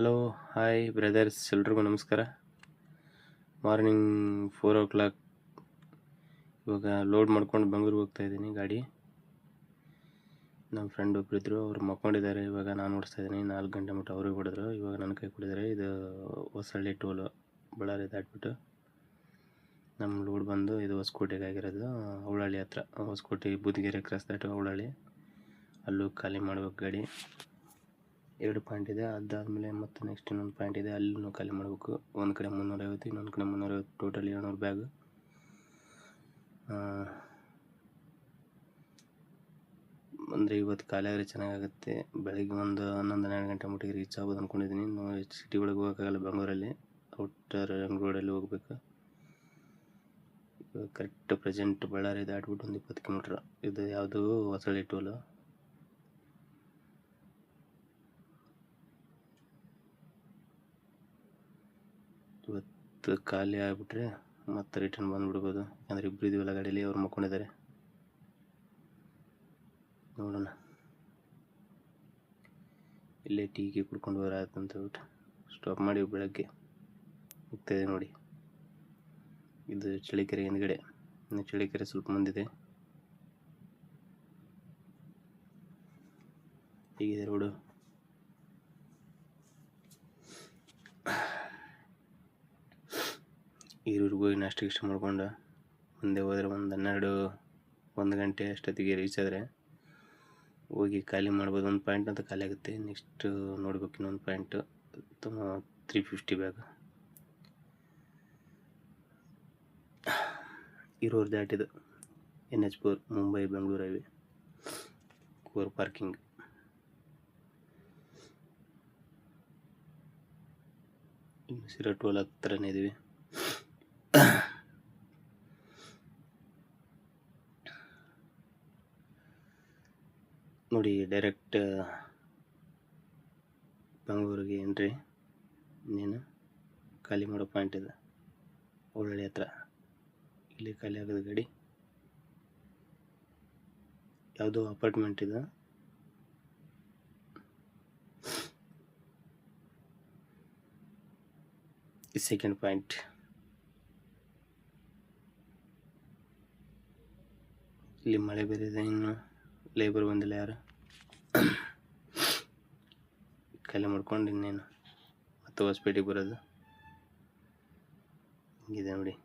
Hello hi brothers ಎಲ್ರಿಗೂ ನಮಸ್ಕಾರ. Morning four o'clock ಇವಾಗ ಲೋಡ್ ಮಾಡ್ಕೊಂಡು ಬೆಂಗಳೂರಿಗೆ ಹೋಗ್ತಾ ಇದ್ದೀನಿ ಗಾಡಿ. ನಮ್ಮ ಫ್ರೆಂಡ್ ಒಬ್ಬರಿದ್ದರು ಅವ್ರು ಮಕ್ಕೊಂಡಿದ್ದಾರೆ. ಇವಾಗ ನಾನು ಓಡಿಸ್ತಾ ಇದ್ದೀನಿ. ನಾಲ್ಕು ಗಂಟೆ ಮಟ್ಟ ಅವ್ರಿಗೆ ಹೊಡೆದ್ರು. ಇವಾಗ ನನ್ನ ಕೈ ಕೊಡಿದ್ದಾರೆ ಇದು ಹೊಸಳ್ಳಿ ಟೋಲು ಬಳ್ಳಾರಿ ದಾಟ್ಬಿಟ್ಟು ನಮ್ಮ ಲೋಡ್ ಬಂದು ಇದು ಹೊಸಕೋಟೆಗೆ ಆಗಿರೋದು ಅವಳಹಳ್ಳಿ ಹತ್ರ. ಹೊಸಕೋಟೆ ಬುದ್ಗೆರೆ ಕ್ರಾಸ್ ದಾಟು ಅವಳಹಳ್ಳಿ ಅಲ್ಲೂ ಖಾಲಿ ಮಾಡ್ಬೇಕು ಗಾಡಿ. ಎರಡು ಪಾಯಿಂಟ್ ಇದೆ. ಅದಾದಮೇಲೆ ಮತ್ತೆ ನೆಕ್ಸ್ಟ್ ಇನ್ನೊಂದು ಪಾಯಿಂಟ್ ಇದೆ. ಅಲ್ಲೂ ಖಾಲಿ ಮಾಡಬೇಕು. ಒಂದು ಕಡೆ ಮುನ್ನೂರೈವತ್ತು, ಇನ್ನೊಂದು ಕಡೆ ಮುನ್ನೂರೈವತ್ತು ಟೋಟಲ್ ಏಳ್ನೂರು ಬ್ಯಾಗ್ ಅಂದರೆ ಇವತ್ತು ಖಾಲಿ ಆದರೆ ಚೆನ್ನಾಗಾಗುತ್ತೆ. ಬೆಳಗ್ಗೆ ಒಂದು ಹನ್ನೊಂದು, ಹನ್ನೆರಡು ಗಂಟೆ ಮಟ್ಟಿಗೆ ರೀಚ್ ಆಗೋದು ಅಂದ್ಕೊಂಡಿದ್ದೀನಿ ಇನ್ನು ಸಿಟಿ ಒಳಗೆ ಹೋಗೋಕ್ಕಾಗಲ್ಲ ಬೆಂಗಳೂರಲ್ಲಿ. ಔಟರ್ ರೋಡಲ್ಲಿ ಹೋಗ್ಬೇಕು. ಕರೆಕ್ಟ್ ಪ್ರೆಸೆಂಟ್ ಬಳ್ಳಾರಿ ದಾಟ್ಬಿಟ್ಟು ಒಂದು ಇಪ್ಪತ್ತು ಕಿಲೋಮೀಟ್ರ್ ಇದು ಯಾವುದು ಹೊಸಳ್ಳಿ ಟೋಲು ಇವತ್ತು ಖಾಲಿ ಆಗಿಬಿಟ್ರೆ ಮತ್ತೆ ರಿಟರ್ನ್ ಬಂದುಬಿಡ್ಬೋದು. ಯಾಕಂದ್ರೆ ಇಬ್ಬರು ಇದೀವಲ್ಲ ಗಾಡೀಲಿ ಅವ್ರು ಮಕ್ಕೊಂಡಿದ್ದಾರೆ. ನೋಡೋಣ. ಇಲ್ಲೇ ಟೀಗೆ ಕುಡ್ಕೊಂಡು ಹೋದ್ರೆ ಆಯ್ತು ಅಂತ ಹೇಳ್ಬಿಟ್ಟು ಸ್ಟಾಪ್ ಮಾಡಿ ಬೆಳಗ್ಗೆ ಹೋಗ್ತಾಯಿದೆ ನೋಡಿ. ಇದು ಚಳಿಕೆರೆ ಹಿಂದ್ಗಡೆ. ಇನ್ನು ಚಳಿಕೆರೆ ಸ್ವಲ್ಪ ಮುಂದಿದೆ. ಹೀಗಿದೆ ರೋಡು? ಈರೂರಿಗೆ ಹೋಗಿ ನಾಷ್ಟ ಇಷ್ಟ ಮಾಡ್ಕೊಂಡು ಮುಂದೆ ಹೋದ್ರೆ ಒಂದು ಹನ್ನೆರಡು, ಒಂದು ಗಂಟೆ ಅಷ್ಟೊತ್ತಿಗೆ ರೀಚ್ ಆದರೆ ಹೋಗಿ ಖಾಲಿ ಮಾಡ್ಬೋದು. ಒಂದು ಪಾಯಿಂಟ್ ಅಂತ ಖಾಲಿ ಆಗುತ್ತೆ. ನೆಕ್ಸ್ಟ್ ನೋಡ್ಬೇಕು ಇನ್ನೊಂದು ಪಾಯಿಂಟು ತ್ರೀ ಫಿಫ್ಟಿ ಬ್ಯಾಗ್ ಇರೋರು ದಾಟಿದು N H four Mumbai, Bengaluru highway. Core parking ಇನ್ನು ಸಿರಾ ಟೋಲ್ ಹತ್ರನೇ ಇದೀವಿ ನೋಡಿ ಡೈರೆಕ್ಟ್ ಬೆಂಗಳೂರಿಗೆ ಎಂಟ್ರಿ ನೀನು ಖಾಲಿ ಮಾಡೋ ಪಾಯಿಂಟ್ ಇದೆ ಒಳ್ಳೆ ಹತ್ರ. ಇಲ್ಲಿ ಖಾಲಿ ಆಗೋದು ಗಾಡಿ. ಯಾವುದೋ ಅಪಾರ್ಟ್ಮೆಂಟ್ ಇದೆ. ಸೆಕೆಂಡ್ ಪಾಯಿಂಟ್ ಇಲ್ಲಿ ಮಳೆ ಬೇರೆ ಇನ್ನು ಲೇಬರ್ ಬಂದಿಲ್ಲ ಯಾರು. ಖಾಲಿ ಮಾಡ್ಕೊಂಡು ಇನ್ನೇನು. ಮತ್ತೆ ಹೊಸಪೇಟೆಗೆ ಬರೋದು. ಹಿಂಗಿದೆ ನೋಡಿ.